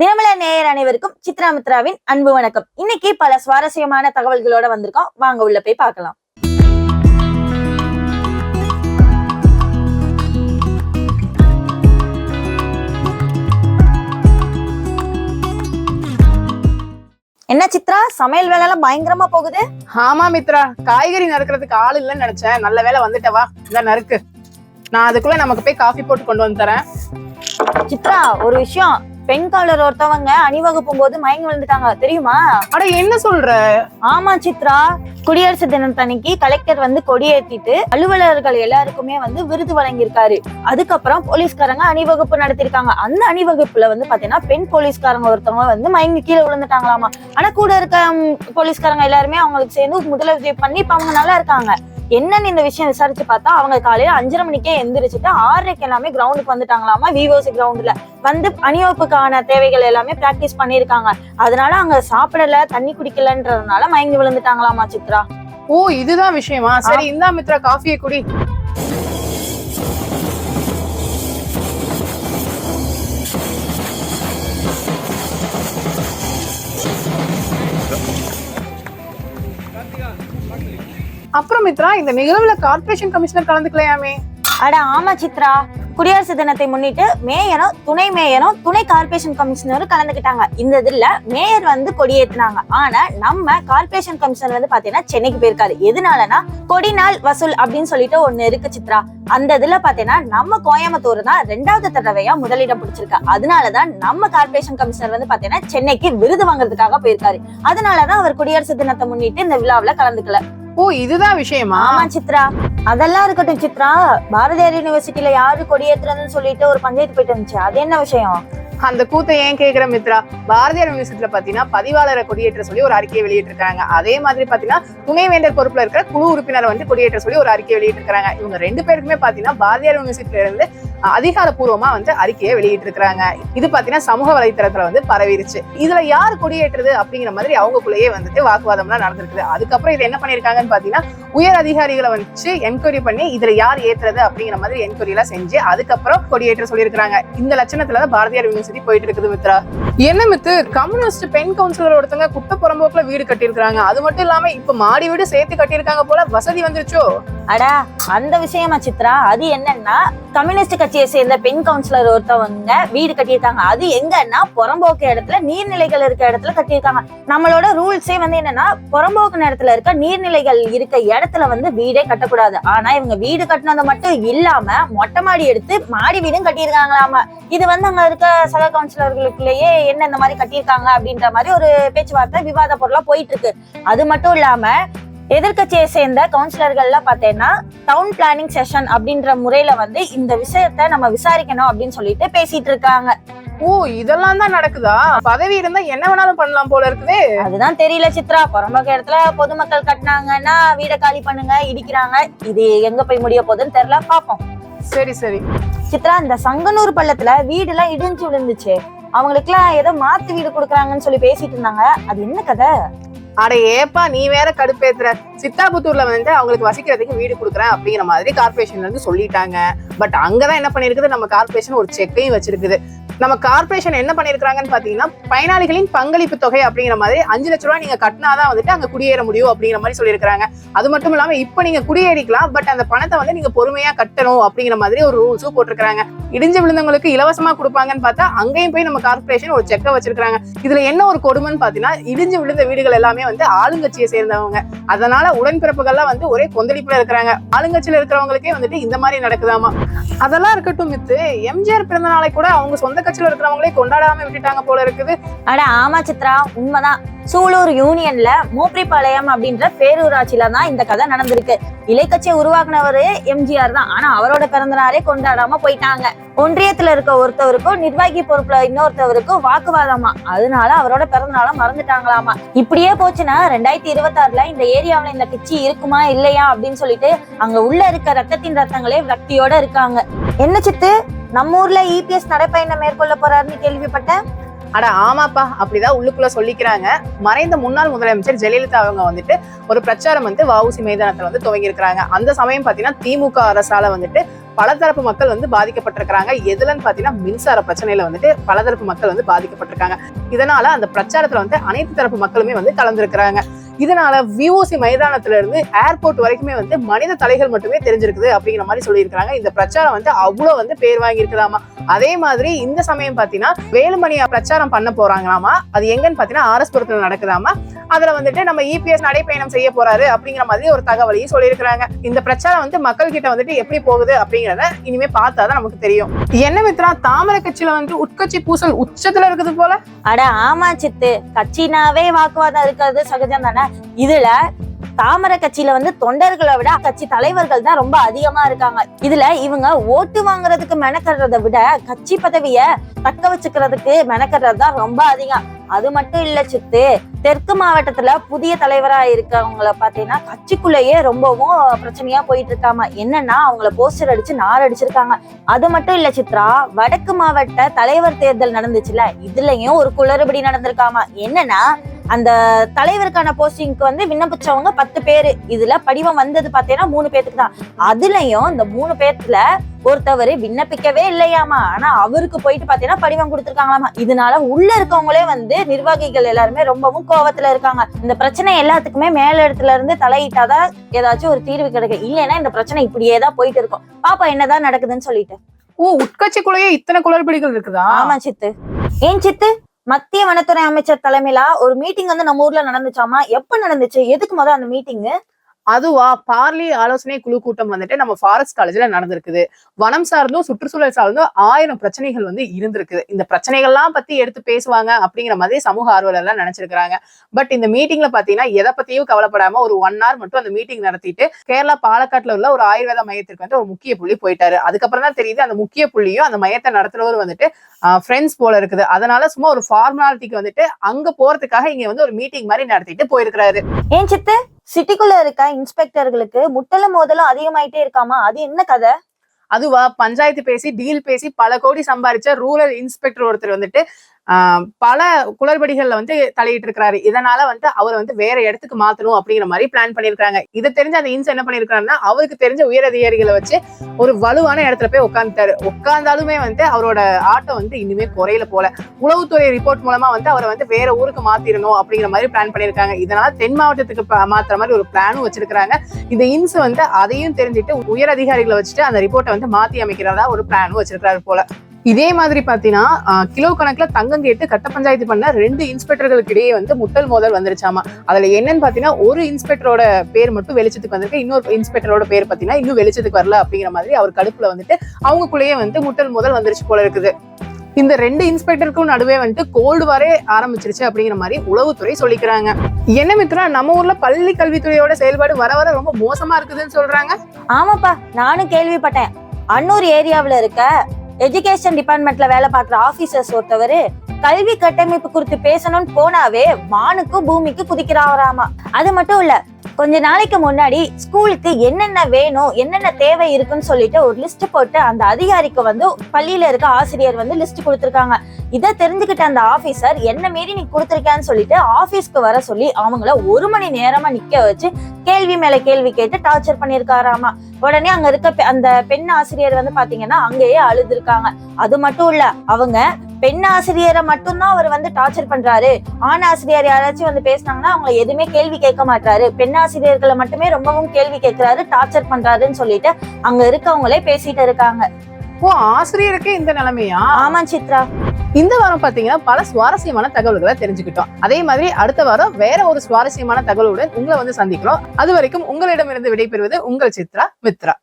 தினமலர் நேயர் அனைவருக்கும் சித்ரா மித்ராவின் அன்பு வணக்கம். இன்னைக்கு பல சுவாரஸ்யமான தகவல்களோட வந்திருக்கோம். வாங்க உள்ள போய் பார்க்கலாம். என்ன சித்ரா சமையல் வேலை எல்லாம் பயங்கரமா போகுது? ஆமா மித்ரா காய்கறி நறுக்கிறதுக்கு ஆள் இல்லைன்னு நினைச்சேன். நல்ல வேலை வந்துட்டவா இந்த நறுக்கு. நான் அதுக்குள்ள நமக்கு போய் காஃபி போட்டு கொண்டு வந்து தரேன். சித்ரா ஒரு விஷயம். பெண் காலர் ஒருத்தவங்க அணிவகுப்பும் போது மயங்கி விழுந்துட்டாங்க. தெரியுமா? அட என்ன சொல்ற? ஆமா சித்ரா. குடியரசு தினத்தன்னைக்கு கலெக்டர் வந்து கொடியேத்திட்டு அலுவலர்கள் எல்லாருக்குமே வந்து விருது வழங்கியிருக்காரு. அதுக்கப்புறம் போலீஸ்காரங்க அணிவகுப்பு நடத்திருக்காங்க அந்த அணிவகுப்புல வந்து பாத்தீங்கன்னா பெண் போலீஸ்காரங்க ஒருத்தவங்க வந்து மயங்கி கீழே விழுந்துட்டாங்களாமா. ஆனா கூட இருக்க போலீஸ்காரங்க எல்லாருமே அவங்களுக்கு சேர்ந்து முதலுதவி பண்ணி இப்ப அவங்க நல்லா இருக்காங்க. என்னன்னு இந்த விஷயம் விசாரிச்சு பார்த்தா அவங்க காலையில அஞ்சரை மணிக்கே எந்திரிச்சிட்டு ஆறரைக்கு எல்லாமே கிரவுண்டுக்கு வந்துட்டாங்களாமா? விவோசி கிரவுண்டுல வந்து அணிவகுப்புக்கான தேவைகள் எல்லாமே பிராக்டிஸ் பண்ணியிருக்காங்க. அதனால அங்க சாப்பிடல தண்ணி குடிக்கலன்றதுனால மயங்கி விழுந்துட்டாங்களாமா சித்ரா? ஓ இதுதான் விஷயமா? சரி இந்தா மித்ரா காஃபியை குடி. அப்புறம் மித்ரா இந்த நிகழ்வுல கார்ப்பரேஷன் கமிஷனர் கலந்துக்கலையாமே? அட ஆமா சித்ரா. குடியரசு தினத்தை முன்னிட்டு மேயரும் துணை மேயரும் துணை கார்ப்பரேஷன் கமிஷனரும் கலந்துக்கிட்டாங்க. இந்த இதுல மேயர் வந்து கொடியேத்துனாங்க. ஆனா நம்ம கார்ப்பரேஷன் கமிஷனர் வந்து பாத்தீங்கன்னா சென்னைக்கு போயிருக்காரு. எதனாலனா கொடிநாள் வசூல் அப்படின்னு சொல்லிட்டு ஒண்ணு இருக்கு சித்ரா. அந்த இதுல பாத்தீங்கன்னா நம்ம கோயம்புத்தூர் தான் ரெண்டாவது தடவையா முதலிடம் பிடிச்சிருக்கு. அதனாலதான் நம்ம கார்ப்பரேஷன் கமிஷனர் வந்து பாத்தீங்கன்னா சென்னைக்கு விருது வாங்குறதுக்காக போயிருக்காரு. அதனாலதான் அவர் குடியரசு தினத்தை முன்னிட்டு இந்த விழாவுல கலந்துக்கல. ஓ இதுதான் விஷயமா? ஆமா சித்ரா. அதெல்லாம் இருக்கட்டும் சித்ரா. பாரதியார் யூனிவர்சிட்டியில யாரு கொடியேத்துறதுன்னு சொல்லிட்டு ஒரு பஞ்சாயத்து போயிட்டு இருந்துச்சு. அது என்ன விஷயம்? அந்த கூத்தை ஏன் கேக்குற மித்ரா? பாரதியார் யூனிவர்சிட்டியில பாத்தீங்கன்னா பதிவாளரை கொடியேற்ற சொல்லி ஒரு அறிக்கையை வெளியிட்டிருக்காங்க. அதே மாதிரி பாத்தீங்கன்னா துணைவேந்தர் பொறுப்புல இருக்கிற குழு உறுப்பினரை வந்து கொடியேற்ற சொல்லி ஒரு அறிக்கையை வெளியிட்டிருக்காங்க இவங்க ரெண்டு பேருக்குமே பாத்தீங்கன்னா பாரதியார் யூனிவர்சிட்டியில இருந்து அதிகாரப்பூர்வமா வந்து அறிக்கையை வெளியிட்டிருக்காங்க இது பாத்தீங்கன்னா சமூக வலைத்தளத்துல வந்து பரவிருச்சு. இதுல யார் கொடியேற்றது அப்படிங்கிற மாதிரி அவங்களுக்குள்ளேயே வந்துட்டு வாக்குவாதம்லாம் நடந்திருக்குது. அதுக்கப்புறம் இது என்ன பண்ணிருக்காங்கன்னு பாத்தீங்கன்னா உயர் அதிகாரிகளை வச்சு என்கொயரி பண்ணி இதுல யார் ஏத்துறது அப்படிங்கிற மாதிரி என்கொயரி எல்லாம் செஞ்சு அதுக்கப்புறம் கொடியேற்ற சொல்லியிருக்காங்க இந்த லட்சணத்துல தான் பாரதியார் யூனிவர்சிட்டி போயிட்டு இருக்குது மித்ரா. என்ன மித்து? கம்யூனிஸ்ட் பெண் கவுன்சிலர் ஒருத்தங்க குட்ட புறம்போக்குல வீடு கட்டியிருக்காங்க அது மட்டும் இல்லாம இப்ப மாடி வீடு சேர்த்து கட்டியிருக்காங்க போல வசதி வந்துருச்சோ? அடா அந்த விஷயமா சித்ரா? அது என்னன்னா கம்யூனிஸ்ட் கட்சியை சேர்ந்த பெண் கவுன்சிலர் ஒருத்தவங்க வீடு கட்டியிருக்காங்க. அது எங்கன்னா புறம்போக்கு இடத்துல நீர்நிலைகள் இருக்க இடத்துல கட்டியிருக்காங்க. நம்மளோட ரூல்ஸே வந்து என்னன்னா புறம்போக்கு இடத்துல இருக்க நீர்நிலைகள் இருக்க இடத்துல வந்து வீடே கட்டக்கூடாது. ஆனா இவங்க வீடு கட்டினது மட்டும் இல்லாம மொட்டை மாடி எடுத்து மாடி வீடும் கட்டியிருக்காங்களாமா? இது வந்து அங்க இருக்க சக கவுன்சிலர்களுக்குள்ளேயே என்ன இந்த மாதிரி கட்டியிருக்காங்க அப்படின்ற மாதிரி ஒரு பேச்சுவார்த்தை விவாத பொருளா போயிட்டு இருக்கு. அது மட்டும் இல்லாம எதிர்க்கட்சியை சேர்ந்த கவுன்சிலர்கள்லாம் பார்த்தேன்னா டவுன் பிளானிங் செஷன் அப்படின்ற முறையில வந்து இந்த விஷயத்த நம்ம விசாரிக்கணும் அப்படின்னு சொல்லிட்டு பேசிட்டு இருக்காங்க. ஓ இதெல்லாம் தான் நடக்குதா? பதவி இருந்தா என்ன வேணாலும் பண்ணலாம் போல இருக்குதே. அதுதான் தெரியல சித்ரா. புறம்போக்கு இடத்துல பொதுமக்கள் கட்டினாங்கன்னா வீடை காலி பண்ணுங்க இடிக்கிறாங்க. இது எங்க போய் முடிய போகுதுன்னு தெரியல. பாப்போம் சரி சரி. சித்ரா இந்த சங்கனூர் பள்ளத்துல வீடு எல்லாம் இடிஞ்சு விழுந்துச்சு. அவங்களுக்குலாம் ஏதோ மாத்து வீடு கொடுக்குறாங்கன்னு சொல்லி பேசிட்டு இருந்தாங்க. அது என்ன கதை? அட ஏப்பா நீ வேற கடுப்பேத்துற. சித்தாபுத்தூர்ல வந்து அவங்களுக்கு வசிக்கிறதுக்கு வீடு கொடுக்குறேன் அப்படிங்கிற மாதிரி கார்பரேஷன்ல இருந்து சொல்லிட்டாங்க. பட் அங்கதான் என்ன பண்ணிருக்குது? நம்ம கார்பரேஷன் ஒரு செக்கையும் வச்சிருக்குது. நம்ம கார்பரேஷன் என்ன பண்ணிருக்காங்கன்னு பார்த்தீங்கன்னா பயனாளிகளின் பங்களிப்பு தொகை அப்படிங்கிற மாதிரி அஞ்சு லட்ச ரூபா நீங்க கட்டினாதான் வந்துட்டு அங்கே குடியேற முடியும் அப்படிங்கிற மாதிரி சொல்லியிருக்காங்க அது மட்டும் இல்லாம இப்ப நீங்க குடியேறிக்கலாம் பட் அந்த பணத்தை வந்து நீங்க பொறுமையா கட்டணும் அப்படிங்கிற மாதிரி ஒரு ரூல்ஸும் போட்டிருக்காங்க இடிஞ்சு விழுந்தவங்களுக்கு இலவசமா கொடுப்பாங்கன்னு பார்த்தா அங்கேயும் போய் நம்ம கார்பரேஷன் ஒரு செக்கை வச்சிருக்காங்க இதுல என்ன ஒரு கொடுமைன்னு பார்த்தீங்கன்னா இடிஞ்சு விழுந்த வீடுகள் எல்லாமே வந்து ஆளுங்கட்சியை சேர்ந்தவங்க. அதனால உடன்பிறப்புகள்லாம் வந்து ஒரே கொந்தளிப்புல இருக்கிறாங்க. ஆளுங்கட்சியில் இருக்கிறவங்களுக்கே வந்துட்டு இந்த மாதிரி நடக்குதாமா? அதெல்லாம் இருக்கட்டும் மித்து. எம்ஜிஆர் பிறந்த நாளை கூட அவங்க சொந்த கட்சியில இருக்கிறவங்களே கொண்டாடாம விட்டுட்டாங்க போல இருக்குது. அட ஆமா சித்ரா உண்மைதான். சூலூர் யூனியன்ல மூப்ரிப்பாளையம் அப்படின்ற பேரூராட்சியில தான் இந்த கதை நடந்திருக்கு. இலைக்கட்சியை உருவாக்குனவரு எம்ஜிஆர் தான். ஆனா அவரோட பிறந்த நாளே கொண்டாடாம போயிட்டாங்க. ஒன்றியத்துல இருக்க ஒருத்தவருக்கும் நிர்வாகி பொறுப்புல இன்னொருத்தவருக்கும் வாக்குவாதமா. அதனால அவரோட பிறந்த மறந்துட்டாங்களாமா. இப்படியே போச்சுன்னா ரெண்டாயிரத்தி இருபத்தாறுல இந்த ஏரியாவுல இந்த கட்சி இருக்குமா இல்லையா அப்படின்னு சொல்லிட்டு அங்க உள்ள இருக்க ரத்தத்தின் ரத்தங்களே விரக்தியோட இருக்காங்க. என்ன சித்து? நம்ம ஊர்ல இபிஎஸ் நடைப்பயணம் மேற்கொள்ள போறாருன்னு கேள்விப்பட்டேன். அட ஆமாப்பா. அப்படிதான் உள்ளுக்குள்ள சொல்லிக்கிறாங்க. மறைந்த முன்னாள் முதலமைச்சர் ஜெயலலிதா அவங்க வந்துட்டு ஒரு பிரச்சாரம் வந்து வஉசி மைதானத்துல வந்து துவங்கியிருக்கிறாங்க. அந்த சமயம் பாத்தீங்கன்னா திமுக அரசால வந்துட்டு பலதரப்பு மக்கள் வந்து பாதிக்கப்பட்டிருக்கிறாங்க. எதுலன்னு பாத்தீங்கன்னா மின்சார பிரச்சனையில வந்துட்டு பலதரப்பு மக்கள் வந்து பாதிக்கப்பட்டிருக்காங்க. இதனால அந்த பிரச்சாரத்துல வந்து அனைத்து தரப்பு மக்களுமே வந்து கலந்துருக்கிறாங்க. இதனால விஓசி மைதானத்துல இருந்து ஏர்போர்ட் வரைக்குமே வந்து மனித தலைகள் மட்டுமே தெரிஞ்சிருக்குது அப்படிங்கிற மாதிரி சொல்லியிருக்காங்க இந்த பிரச்சாரம் வந்து அவ்வளவு வந்து பேர் வாங்கியிருக்கலாமா அதே மாதிரி இந்த சமயம் பாத்தீங்கன்னா வேலுமணியா பிரச்சாரம் பண்ண போறாங்களாமா? அது எங்கன்னு பாத்தீங்கன்னா ஆர்எஸ் புரத்துல நடக்குதாமா? அதுல வந்துட்டு நம்ம இபிஎஸ் நடைப்பயணம் செய்ய போறாரு அப்படிங்கிற மாதிரி ஒரு தகவலையும் சொல்லியிருக்கிறாங்க. இந்த பிரச்சாரம் வந்து மக்கள் கிட்ட வந்துட்டு எப்படி போகுது அப்படிங்கறத இனிமே பார்த்தாதான் நமக்கு தெரியும். என்ன மித்ரா தாமரை கட்சியில வந்து உட்கட்சி பூசல் உச்சத்துல இருக்குது போல? அட ஆமா சித்து. கட்சினாவே வாக்குவாதம் இருக்கிறது சகஜம் தானே? இதுல தாமரை கட்சியில வந்து தொண்டர்களை விட கட்சி தலைவர்கள் தான் ரொம்ப அதிகமா இருக்காங்க. இதுல இவங்க ஓட்டு வாங்குறதுக்கு மெனக்கடுறத விட கட்சி பதவிய தக்க வச்சுக்கிறதுக்கு மெனக்கடுறது தான் ரொம்ப அதிகம். அது மட்டும் இல்ல சித்து தெற்கு மாவட்டத்துல புதிய தலைவரா இருக்கவங்கள பாத்தீங்கன்னா கட்சிக்குள்ளேயே ரொம்பவும் பிரச்சனையா போயிட்டு இருக்காம என்னன்னா அவங்கள போஸ்டர் அடிச்சு நார் அடிச்சிருக்காங்க. அது மட்டும் இல்ல சித்ரா வடக்கு மாவட்ட தலைவர் தேர்தல் நடந்துச்சுல இதுலயும் ஒரு குளறுபடி நடந்திருக்காம என்னன்னா அந்த தலைவருக்கான போஸ்டிங்க்கு வந்து விண்ணப்பிச்சவங்க பத்து பேரு. இதுல படிவம் வந்தது பாத்தீங்கன்னா மூணு பேத்துக்கு தான். அதுலயும் இந்த மூணு பேத்துல ஒருத்தவர் விண்ணப்பிக்கவே இல்லையாமா? ஆனா அவருக்கு போயிட்டு பாத்தீங்கன்னா படிவம் கொடுத்துருக்காங்களாமா? இதனால உள்ள இருக்கவங்களே வந்து நிர்வாகிகள் எல்லாருமே ரொம்பவும் கோவத்துல இருக்காங்க. இந்த பிரச்சனை எல்லாத்துக்குமே மேல இடத்துல இருந்து தலையிட்டாதான் ஏதாச்சும் ஒரு தீர்வு கிடைக்கும் இல்லைன்னா இந்த பிரச்சனை இப்படியே தான் போயிட்டு இருக்கும். பாப்பா என்னதான் நடக்குதுன்னு சொல்லிட்டு. ஓ உட்கட்சிக்குள்ளேயே இத்தனை குளறுபடிகள் இருக்குதா? ஆமா சித்து. ஏன் சித்து? மத்திய வனத்துறை அமைச்சர் தலைமையில ஒரு மீட்டிங் வந்து நம்ம ஊர்ல நடந்துச்சாமா? எப்ப நடந்துச்சு? எதுக்கு முதல் அந்த மீட்டிங் அதுவா பார்லி ஆலோசனை குழு கூட்டம் வந்துட்டு நம்ம ஃபாரஸ்ட் காலேஜ்ல நடந்திருக்குது. வனம் சார்ந்தும் சுற்றுச்சூழல் சார்ந்தும் ஆயிரம் பிரச்சனைகள் வந்து இருந்திருக்குது. இந்த பிரச்சனைகள்லாம் பத்தி எடுத்து பேசுவாங்க அப்படிங்கிற மாதிரி சமூக ஆர்வலர்லாம் நினைச்சிருக்கிறாங்க. பட் இந்த மீட்டிங்ல பாத்தீங்கன்னா எதை பத்தியும் கவலைப்படாம ஒரு ஒன் ஹவர் மட்டும் அந்த மீட்டிங் நடத்திட்டு கேரளா பாலக்காட்டுல உள்ள ஒரு ஆயுர்வேத மையத்திற்கு வந்து ஒரு முக்கிய புள்ளி போயிட்டாரு. அதுக்கப்புறம் தான் தெரியுது அந்த முக்கிய புள்ளியும் அந்த மையத்தை நடத்துறவர் வந்துட்டு ஃப்ரெண்ட்ஸ் போல இருக்குது. அதனால சும்மா ஒரு ஃபார்மாலிட்டிக்கு வந்துட்டு அங்க போறதுக்காக இங்க வந்து ஒரு மீட்டிங் மாதிரி நடத்திட்டு போயிருக்கிறாரு. ஏன் சித்து? சிட்டிக்குள்ள இருக்க இன்ஸ்பெக்டர்களுக்கு முட்டலும் மோதலும் அதிகமாயிட்டே இருக்காமா? அது என்ன கதை? அதுவா பஞ்சாயத்து பேசி டீல் பேசி பல கோடி சம்பாரிச்ச ரூரல் இன்ஸ்பெக்டர் ஒருத்தர் வந்துட்டு பல குளறுபடிகள்ல வந்து தலையிட்டு இருக்கிறாரு இதனால வந்து அவர் வந்து வேற இடத்துக்கு மாத்தணும் அப்படிங்கிற மாதிரி பிளான் பண்ணிருக்காங்க இதை தெரிஞ்ச அந்த இன்ஸ் என்ன பண்ணிருக்காருன்னா அவருக்கு தெரிஞ்ச உயர் அதிகாரிகளை வச்சு ஒரு வலுவான இடத்துல போய் உட்காந்துட்டாரு உட்கார்ந்தாலுமே வந்து அவரோட ஆட்டம் வந்து இனிமே குறையில போல. உளவுத்துறை ரிப்போர்ட் மூலமா வந்து அவரை வந்து வேற ஊருக்கு மாத்திரணும் அப்படிங்கிற மாதிரி பிளான் பண்ணிருக்காங்க இதனால தென் மாவட்டத்துக்கு ப- மாத்துற மாதிரி ஒரு பிளானும் வச்சிருக்காங்க இந்த இன்ஸ் வந்து அதையும் தெரிஞ்சுட்டு உயர் அதிகாரிகளை வச்சுட்டு அந்த ரிப்போர்ட்டை வந்து மாத்தி அமைக்கிறதா ஒரு பிளானும் வச்சிருக்காரு போல. இதே மாதிரி பாத்தீங்கன்னா கிலோ கணக்குல தங்கம் கேட்டு கட்ட பஞ்சாயத்து பண்ண ரெண்டு இன்ஸ்பெக்டர்களுக்கு இடையே வந்து முட்டல் மோதல் வந்துருச்சாமா. அதுல என்னன்னு பாத்தீங்கன்னா ஒரு இன்ஸ்பெக்டரோட பேர் மட்டும் வெளிச்சத்துக்கு வந்திருக்கு. இன்னொரு இன்ஸ்பெக்டரோட பேர் பாத்தீங்கன்னா இன்னும் வெளிச்சத்துக்கு வரல அப்படிங்கிற மாதிரி அவர் கடுப்புல வந்துட்டு அவங்களுக்குள்ளேயே வந்து முட்டல் மோதல் வந்துருச்சு போல இருக்குது. இந்த ரெண்டு இன்ஸ்பெக்டருக்கும் நடுவே வந்துட்டு கோல்டு வாரே ஆரம்பிச்சிருச்சு அப்படிங்கிற மாதிரி உளவுத்துறை சொல்லிக்கிறாங்க. என்ன மித்ரா நம்ம ஊர்ல பள்ளி கல்வித்துறையோட செயல்பாடு வர வர ரொம்ப மோசமா இருக்குதுன்னு சொல்றாங்க? ஆமாப்பா நானும் கேள்விப்பட்டேன். அன்னூர் ஏரியாவில் இருக்க எஜுகேஷன் டிபார்ட்மெண்ட்ல வேலை பார்க்குற ஆஃபீஸர்ஸ் ஒருத்தவர் கல்வி கட்டமைப்பு குறித்து பேசணும்னு போனாவே வானுக்கும் பூமிக்கு குதிக்கிறாராமா. அது மட்டும் இல்ல கொஞ்ச நாளைக்கு முன்னாடி ஸ்கூலுக்கு என்னென்ன வேணும் என்னென்ன தேவை இருக்குன்னு சொல்லிட்டு ஒரு லிஸ்ட் போட்டு அந்த அதிகாரிக்கு வந்து பள்ளியில இருக்க ஆசிரியர் வந்து லிஸ்ட் கொடுத்துருக்காங்க. இதை தெரிஞ்சுக்கிட்ட அந்த ஆபீசர் என்ன மீறி நீ கொடுத்துருக்கான்னு சொல்லிட்டு ஆபீஸ்க்கு வர சொல்லி அவங்கள ஒரு மணி நேரமா நிக்க வச்சு கேள்வி மேல கேள்வி கேட்டு டார்ச்சர் பண்ணிருக்காராமா உடனே அங்க இருக்க பெ- அந்த பெண் ஆசிரியர் வந்து பாத்தீங்கன்னா அங்கேயே அழுதுருக்காங்க. அது மட்டும் இல்ல அவங்க பெண் ஆசிரியரை மட்டும்தான் அவர் வந்து டார்ச்சர் பண்றாரு. ஆண் ஆசிரியர் யாராச்சும் வந்து பேசினாங்கன்னா அவங்களை எதுவுமே கேள்வி கேட்க மாட்டாரு பெண் ஆசிரியர்களை மட்டுமே ரொம்பவும் கேள்வி கேட்கிறாரு டார்ச்சர் பண்றாருன்னு சொல்லிட்டு அங்க இருக்கவங்களே பேசிட்டு இருக்காங்க. ஓ ஆசிரியருக்கே இந்த நிலைமையா? ஆமா சித்ரா. இந்த வாரம் பாத்தீங்கன்னா பல சுவாரஸ்யமான தகவல்களை தெரிஞ்சுக்கிட்டோம். அதே மாதிரி அடுத்த வாரம் வேற ஒரு சுவாரஸ்யமான தகவலுடன் உங்களை வந்து சந்திக்கிறோம். அது வரைக்கும் உங்களிடமிருந்து விடைபெறுவது உங்கள் சித்ரா மித்ரா.